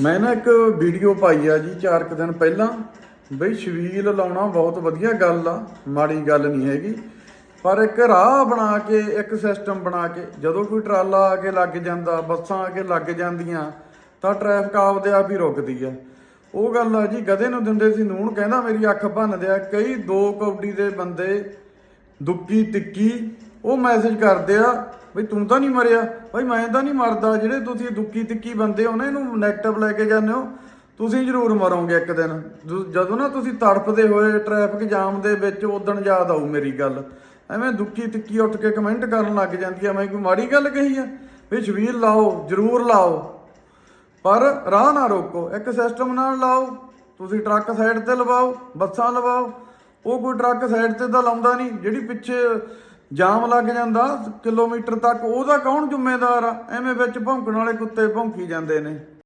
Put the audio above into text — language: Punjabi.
ਮੈਂ ਨਾ ਇੱਕ ਵੀਡੀਓ ਪਾਈ ਆ ਜੀ ਚਾਰ ਕੁ ਦਿਨ ਪਹਿਲਾਂ। ਬਈ ਛਬੀਲ ਲਾਉਣਾ ਬਹੁਤ ਵਧੀਆ ਗੱਲ ਆ, ਮਾੜੀ ਗੱਲ ਨਹੀਂ ਹੈਗੀ। ਪਰ ਇੱਕ ਰਾਹ ਬਣਾ ਕੇ, ਇੱਕ ਸਿਸਟਮ ਬਣਾ ਕੇ, ਜਦੋਂ ਕੋਈ ਟਰਾਲਾ ਆ ਕੇ ਲੱਗ ਜਾਂਦਾ, ਬੱਸਾਂ ਆ ਕੇ ਲੱਗ ਜਾਂਦੀਆਂ, ਤਾਂ ਟ੍ਰੈਫਿਕ ਆਪਦੇ ਆਪ ਹੀ ਰੁਕਦੀ ਆ। ਉਹ ਗੱਲ ਆ ਜੀ, ਗਧੇ ਨੂੰ ਦਿੰਦੇ ਸੀ ਨੂਣ, ਕਹਿੰਦਾ ਮੇਰੀ ਅੱਖ ਭੰਨ ਦਿਆ, ਕਈ ਦੋ ਕੌਡੀ ਦੇ ਬੰਦੇ ਦੁੱਕੀ ਤਿੱਕੀ ਉਹ ਮੈਸੇਜ ਕਰਦੇ ਆ, ਬਈ ਤੂੰ ਤਾਂ ਨਹੀਂ ਮਰਿਆ, ਬਈ ਮੈਂ ਤਾਂ ਨਹੀਂ ਮਰਦਾ, ਜਿਹੜੇ ਤੁਸੀਂ ਦੁੱਕੀ ਤਿੱਕੀ ਬੰਦੇ ਹੋ ਨਾ, ਇਹਨੂੰ ਨੈਗੇਟਿਵ ਲੈ ਕੇ ਜਾਂਦੇ ਹੋ, ਤੁਸੀਂ ਜ਼ਰੂਰ ਮਰੋਗੇ ਇੱਕ ਦਿਨ। ਜਦੋਂ ਨਾ ਤੁਸੀਂ ਤੜਪਦੇ ਹੋਏ ਟ੍ਰੈਫਿਕ ਜਾਮ ਦੇ ਵਿੱਚ ਉਦਣ ਯਾਦ ਆਊ ਮੇਰੀ ਗੱਲ। ਐਵੇਂ ਦੁੱਕੀ ਤਿੱਕੀ ਉੱਠ ਕੇ ਕਮੈਂਟ ਕਰਨ ਲੱਗ ਜਾਂਦੀ ਆ, ਮੈਂ ਕੋਈ ਮਾੜੀ ਗੱਲ ਕਹੀ ਆ? ਵੀ ਛਬੀਲ ਲਾਓ, ਜ਼ਰੂਰ ਲਾਓ। ਪਰ ਰਾਹ ਨਾ ਰੋਕੋ, ਇੱਕ ਸਿਸਟਮ ਨਾਲ ਲਾਓ, ਤੁਸੀਂ ਟਰੱਕ ਸਾਈਡ ਤੇ ਲਵਾਓ, ਬੱਸਾਂ ਲਵਾਓ, ਉਹ ਕੋਈ ਟਰੱਕ ਸਾਈਡ ਤੇ ਤਾਂ ਲਾਉਂਦਾ ਨਹੀਂ, ਜਿਹੜੀ ਪਿੱਛੇ ਜਾਮ ਲੱਗ ਜਾਂਦਾ, ਕਿਲੋਮੀਟਰ ਤੱਕ, ਉਹਦਾ ਕੌਣ ਜ਼ਿੰਮੇਦਾਰ ਆ? ਐਵੇਂ ਵਿੱਚ ਭੌਂਕਣ ਵਾਲੇ ਕੁੱਤੇ ਭੌਂਕੀ ਜਾਂਦੇ ਨੇ।